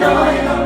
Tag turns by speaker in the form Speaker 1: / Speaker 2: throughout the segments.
Speaker 1: Lord.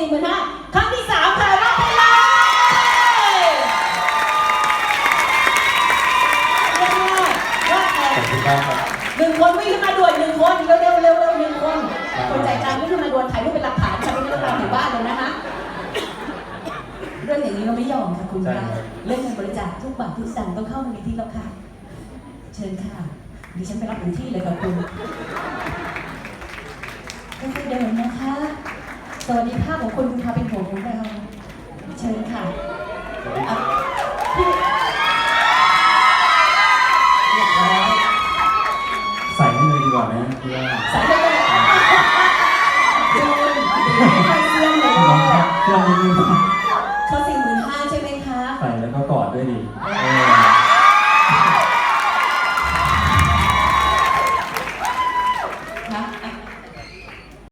Speaker 2: นึ่หมื่นห้าครั้งที่สามค่ะรับไปเลยว่าแต่หนึ่งคนวิ่งขึ้นมาด่วนหนึ่งคนเร็วเร็วเร็วเร็วหนึ่งคนคนใจกลางวิ่งขึ้นมาด่วนถ่ายรูปเป็นหลักฐานค่ะไม่ต้องมาถึงบ้านเลยนะฮะเรื่องอย่างนี้เราไม่ยอมค่ะคุณคะเรื่องเงินบริจาคทุกบาททุกสตางค์ต้องเข้ามาในที่แล้วค่ะ เชิญค่ะดิฉันไปรับถึงที่เลยค่ะคุณเดินนะคะ วัสดีภาพของคุณคุณพาเป็นหัวของเราเชิญค่ะ
Speaker 3: อ
Speaker 2: ะพี่เรียบร้อย
Speaker 3: ใส่ให้เลยดีกว่านะพี่ว่า
Speaker 2: ใส่ได้เลยจูนไปเสื้อเลยลองครับ
Speaker 3: เครื่องนิดนึง
Speaker 2: เขาสี่หมื่นห้าใช่ไหมคะ
Speaker 3: ใส่แล้วก็กอดด้วยดิเออ